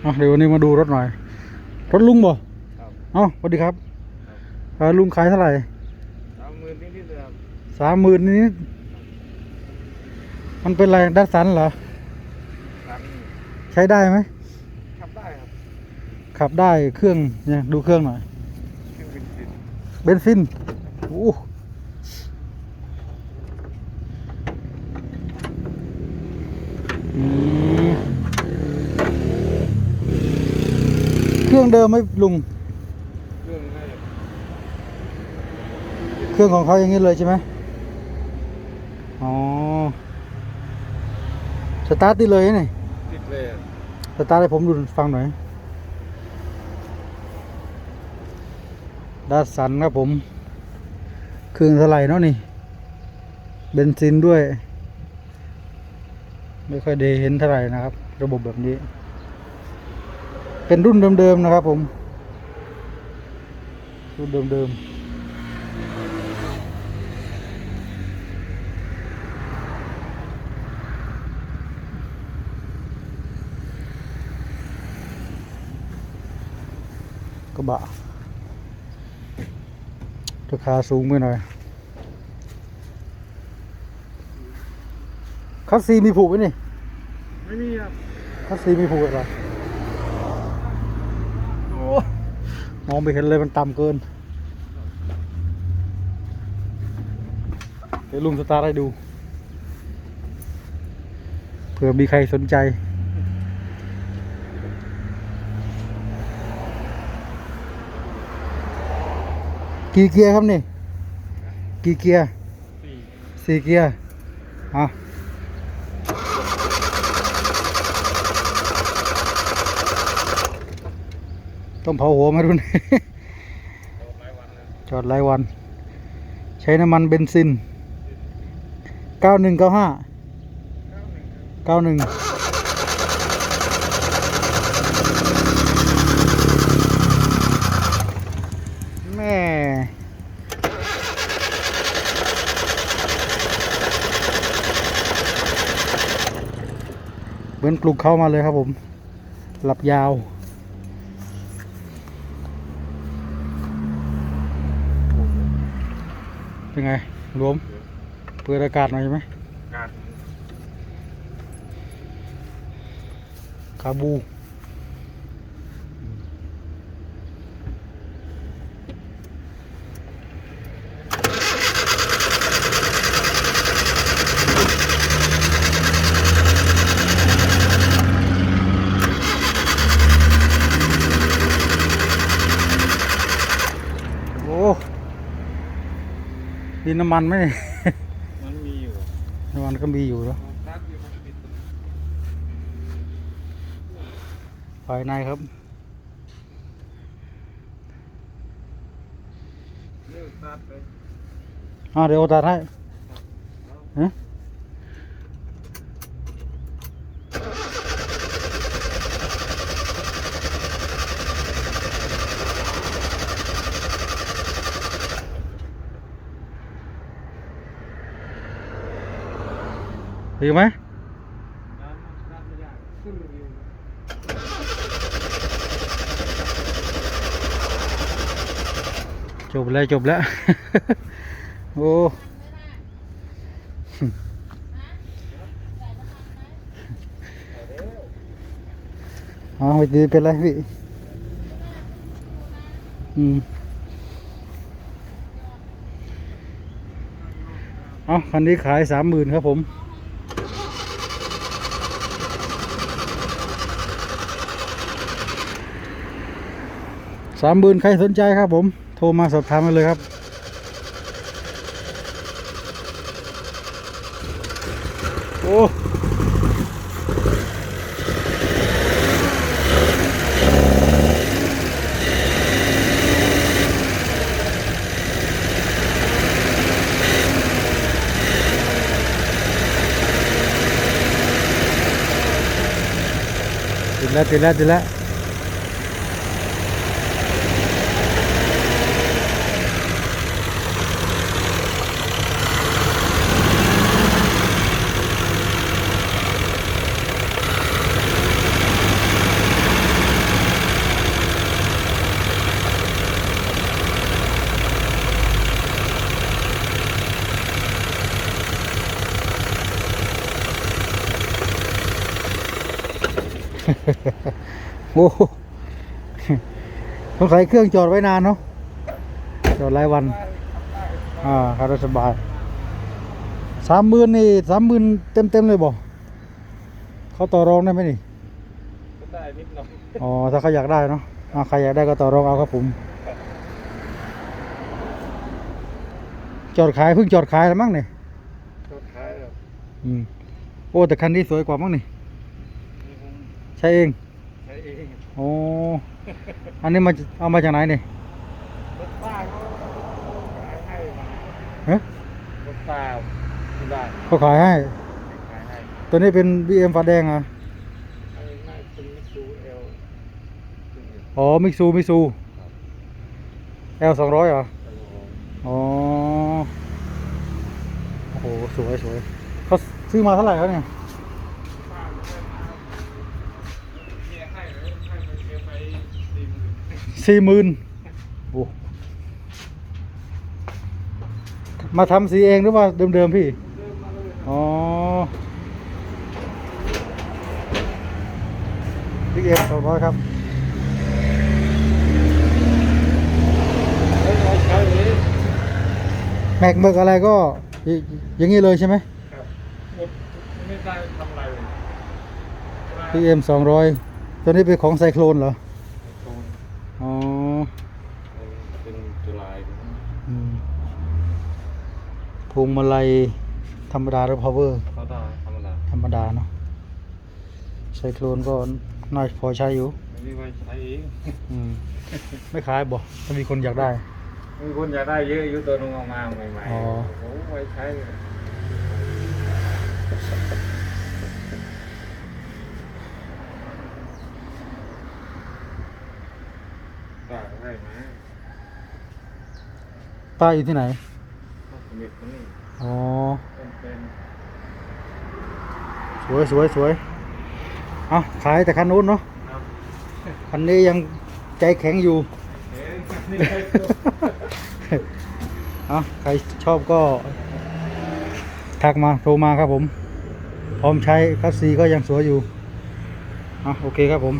เอาเดี๋ยววันนี้มาดูรถหน่อย รถลุงบ่ครับเอ้าสวัสดีครับเอ่อลุงขายเท่าไหร่สามหมื่นนิดๆเลยครับสามหมื่นนิดมันเป็นอะไรดัดสันเหรอสามใช้ได้ไหมขับได้ครับขับได้เครื่องเนี่ยดูเครื่องหน่อยเครื่องบินติดเบนซินโอ้อืม เครื่องเดิมไหมลุง เครื่องให้เครื่องของเขาอย่างนี้เลยใช่ไหมอ๋อ สตาร์ทได้เลยนี่ติดเลยสตาร์ทให้ผมดูฟังหน่อยดัสสันครับผม เครื่องเท่าไหร่เนาะนี่ เบนซินด้วย ไม่ค่อยได้เห็นเท่าไหร่นะครับ ระบบแบบนี้ เป็นรุ่นเดิมๆนะครับผม รุ่นเดิมๆกระบะราคาสูงไปหน่อยคัสซีมีผูกไหมนี่ ไม่มีครับคัสซีมีผูกอะไรโอ้ มองไม่เห็นเลยมันต่ำเกิน เดี๋ยวลุงสตาร์ให้ดู เผื่อมีใครสนใจ กี่เกียร์ครับนี่ กี่เกียร์สี่สี่เกียร์ อะ ต้องเผาหัวมาดูนี่นจอดหลายวัน ใช้น้ำมันเบนซิน 9195เก้าหนึ่งครับ91แม่เหมือนปลุกเข้ามาเลยครับผม หลับยาว เป็นไงรวม เปิดอากาศหน่อยใช่ไหมการคาบู โอ้ ดินน้ำมันไหมเนี่ยมันมีอยู่น้ำมันก็มีอยู่แล้วตัดอยู่มันปิดภายในครับเลิกตัดเลยอ่าเดี๋ยวโอตัดให้ฮะ ดีไหมตัดตัดไม่ได้ขึ้นอยู่จบแล้วจบแล้ว โอ้อ๋อไม่ดีเป็นไรพี่ อืม เอาคันนี้ขายสามหมื่นครับผม สามหมื่นใครสนใจครับผม โทรมาสอบถามมาเลยครับ โอ้ติดแล้วติดแล้วติดแล้ว โอ้โหสงสัยเครื่องจอดไว้นานเนาะจอดหลายวัน อ่าขับได้สบายสามหมื่นนี่สามหมื่นเต็มเต็มๆเลยบ่เขาต่อรองได้ไหมนี่ก็ได้นิดหน่อยอ๋อถ้าเขาอยากได้เนาะอ่าใครอยากได้ก็ต่อรองเอาครับผม จอดขายเพิ่งจอดขายแล้วมั้งเนี่ยก็ขายแล้วอืมโอ้แต่คันนี้สวยกว่ามั้งนี่นี่ผมใช่เองใช้เองโอ้อันนี้มาเอามาจากไหนเนี่ยรถป้าเขาขายให้มาฮะรถป้าที่บ้านเขาขายให้ ขายให้ตัวนี้เป็น BM ฝาแดงอะไอ้น่าเป็นมิซูเอลอ๋อมิกซูมิกซู L สองร้อยเหรอ อ๋อ โอ้โห สวยสวยเขาซื้อมาเท่าไหร่แล้วเนี่ยเนี่ยให้เลยให้ไปเสียไปสี่หมื่น สี่หมื่นโอ้มาทำสีเองหรือว่าเดิมๆพี่เริ่มมาเลยอ๋อบิ๊กเอ็มสองร้อยครับเฮ้ยเอาใช้เลยแม็กเมึกอะไรก็อยอย่างนี้เลยใช่ไหมครับหมดไม่ได้ทำอะไรเลยบิ๊กเอ็มสองร้อยตัวนี้เป็นของไซโคลนเหรอ พวงมาลัยธรรมดาหรือ power เขาได้ธรรมดาธรรมดาเนาะไซโคลนก็น่าพอใช้อยู่ไม่มีไว้ใช้เองอืมไม่ขายบ่ถ้ามีคนอยากได้ มีคนอยากได้เยอะอยู่ตัวนึงออกมาใหม่อ๋อ ๆโอ้ไว้ใช้ฝากให้มาป้าอยู่ที่ไหน เม็ดนี่อ๋อเป็นเป็นสวยสวยสวยเอาขายแต่คันนู้นเนาะครับคันนี้ยังใจแข็งอยู่เอ๊ะนี่ใช่ตัวเอาใครชอบก็ ทักมาโทรมาครับผม พร้อมใช้คัสซีก็ยังสวยอยู่อะโอเคครับผม